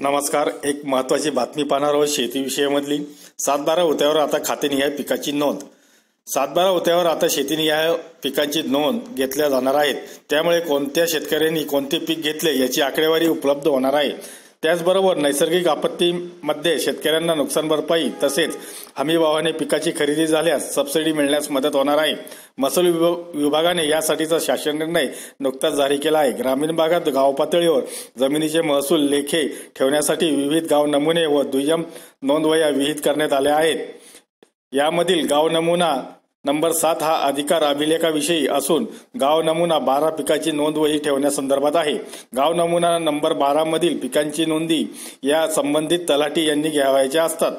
नमस्कार. एक महत्वाची बातमी पाहणार आहोत शेतीविषयामधली. सातबारा होत्यावर आता खातेनिहाय पिकाची नोंद. सातबारा होत्यावर आता शेतीनिहाय पिकांची नोंद घेतल्या जाणार आहेत. त्यामुळे कोणत्या शेतकऱ्यांनी कोणते पीक घेतले याची आकडेवारी उपलब्ध होणार आहे. त्याचबरोबर नैसर्गिक आपत्तीमध्ये शेतकऱ्यांना नुकसान भरपाई तसेच हमीभावाने पिकाची खरेदी झाल्यास सबसिडी मिळण्यास मदत होणार आहे. महसूल विभागाने यासाठीचा शासन निर्णय नुकताच जारी केला आहे. ग्रामीण भागात गाव पातळीवर जमिनीचे महसूल लेखे ठेवण्यासाठी विविध गाव नमुने व दुय्यम नोंदवया विहित करण्यात आल्या आहेत. यामधील गाव नमुना नंबर सात हा अधिकार अभिलेखाविषयी असून गाव नमुना बारा पिकाची नोंद वही ठेवण्यासंदर्भात आहे. गाव नमुना नंबर बारा मधील पिकांची नोंदी या संबंधित तलाठी यांनी घ्यावायच्या असतात.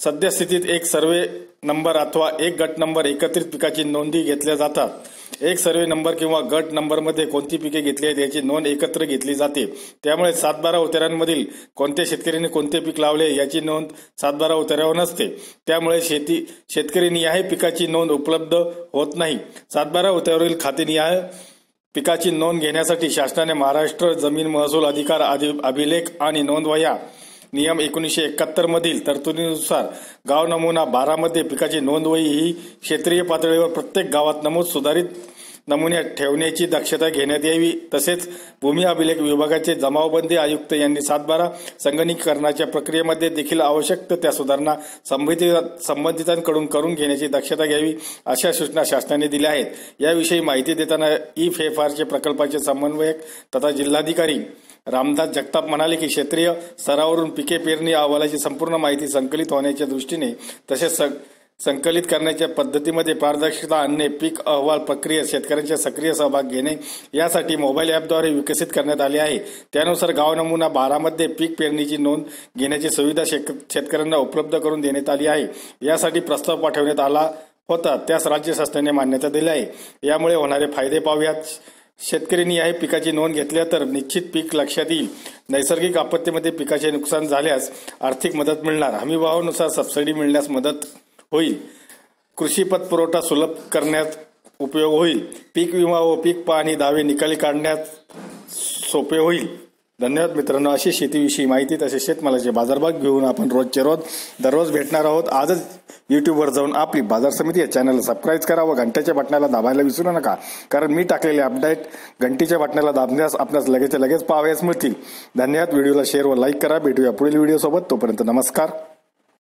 सद्यस्थितीत एक सर्वे नंबर अथवा एक गट नंबर एकत्रित पिकाची नोंदी घेतल्या जातात. एक सर्वे नंबर किंवा गट नंबरमध्ये कोणती पिके घेतली आहेत याची नोंद एकत्र घेतली जाते. त्यामुळे सातबारा उताऱ्यांमधील कोणत्या शेतकऱ्यांनी कोणते पीक लावले याची नोंद सातबारा उतारावर नसते. त्यामुळे शेती शेतकरी पिकाची नोंद उपलब्ध होत नाही. सातबारा उताऱ्यावरील खातेनिहाय पिकाची नोंद घेण्यासाठी शासनाने महाराष्ट्र जमीन महसूल अधिकार अभिलेख आणि नोंदवया. नियम एकोणीसशे एकाहत्तर मधील तरतुदीनुसार गाव नमुना बारामध्ये पिकाची नोंदवही ही क्षेत्रीय पातळीवर प्रत्येक गावात नमूद सुधारित नमुन्यात ठेवण्याची दक्षता घेण्यात यावी. तसेच भूमी अभिलेख विभागाचे जमावबंदी आयुक्त यांनी सातबारा संगणकीकरणाच्या प्रक्रियेमध्ये देखील आवश्यक त्या सुधारणा संबंधितांकडून करून घेण्याची दक्षता घ्यावी अशा सूचना शासनाने दिल्या आहेत. याविषयी माहिती देताना ई फेफारचे प्रकल्पाचे समन्वयक तथा जिल्हाधिकारी रामदास जगताप म्हणाले की क्षेत्रीय स्तरावरून पिके पेरणी अहवालाची संपूर्ण माहिती संकलित होण्याच्या दृष्टीने तसेच संकलित करण्याच्या पद्धतीमध्ये पारदर्शकता आणणे पीक अहवाल प्रक्रिया शेतकऱ्यांचा सक्रिय सहभाग घेणे यासाठी मोबाईल ॲपद्वारे विकसित करण्यात आले आहे. त्यानुसार गाव नमुना बारामध्ये पीक पेरणीची नोंद घेण्याची सुविधा शेतकऱ्यांना उपलब्ध करून देण्यात आली आहे. यासाठी प्रस्ताव पाठवण्यात आला होता. त्यास राज्य शासनाने मान्यता दिली आहे. यामुळे होणारे फायदे पाहूयात. शेतकऱ्यांनी या पिकाची नोंद घेतल्या तर निश्चित पीक लक्षात येईल. नैसर्गिक आपत्तीमध्ये पिकाचे नुकसान झाल्यास आर्थिक मदत मिळणार. हमीभावानुसार सबसिडी मिळण्यास मदत होईल. कृषी पतपुरवठा सुलभ करण्यात उपयोग होईल. पीक विमा व पीक पाहणी दावे निकाली काढण्यात सोपे होईल. धन्यवाद मित्रांनो. अशी शेतीविषयी माहिती तसेच शेतमालाचे बाजारभाग घेऊन आपण रोजचे रोज दररोज भेटणार आहोत. आजच युट्यूबवर जाऊन आपली बाजार समिती या चॅनलला सबस्क्राईब करा व घंट्याच्या बटणाला दाबायला विसरू नका. कारण मी टाकलेले अपडेट घंटीच्या बटणाला दाबण्यास आपल्यास लगेच लगेच पाहावयास मिळतील. धन्यवाद. व्हिडिओला शेअर व लाईक करा. भेटूया पुढील व्हिडिओ सोबत. तोपर्यंत नमस्कार.